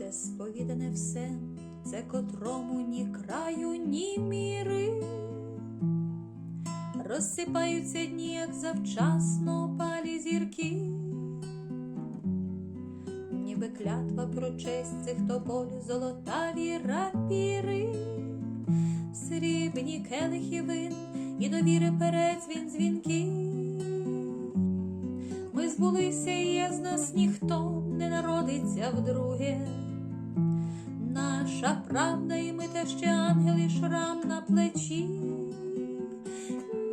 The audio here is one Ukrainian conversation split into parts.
Це сповідане все, це котрому ні краю, ні міри. Розсипаються дні, як завчасно опалі зірки, ніби клятва про честь цих тополю золотаві рапіри, срібні келихи вин і довіри передзвін дзвінки. Ми збулися, і є з нас ніхто не народиться вдруге. Наша правда, і ми те ще ангел і шрам на плечі.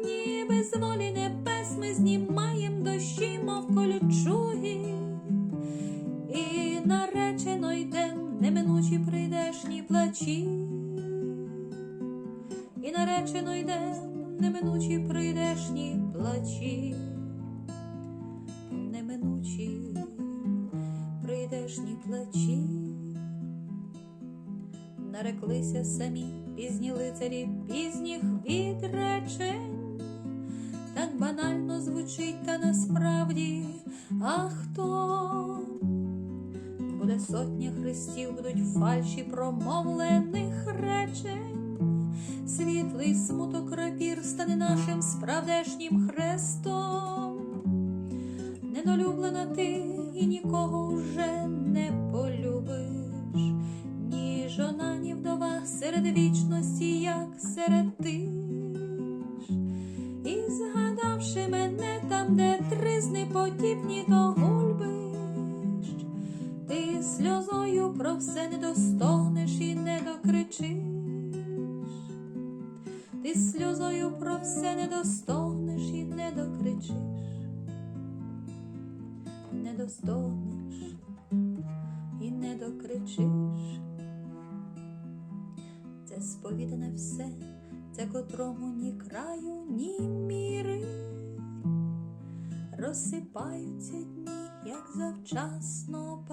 Ніби з волі небес ми знімаєм дощі, мов колючуги. І наречено йдем, неминучі прийдешні плачі. І наречено йдем, неминучі прийдешні плачі неминучі прийдешні плачі, нареклися самі. Пізні лицарі пізніх відречень, так банально звучить, та насправді, а хто? Буде сотня хрестів, будуть фальші промовлених речень, світлий смуток рапір стане нашим справдешнім хрестом. Недолюблена ти і нікого вже не полюбиш, серед вічності, як серед тиш. І згадавши мене там, де тризни подібні до гульбищ, ти сльозою про все не достогнеш і не докричиш. Ти сльозою про все не достогнеш і не докричиш не достогнеш і не докричиш. Це сповідане все, це котрому ні краю, ні міри. Розсипаються дні, як завчасно.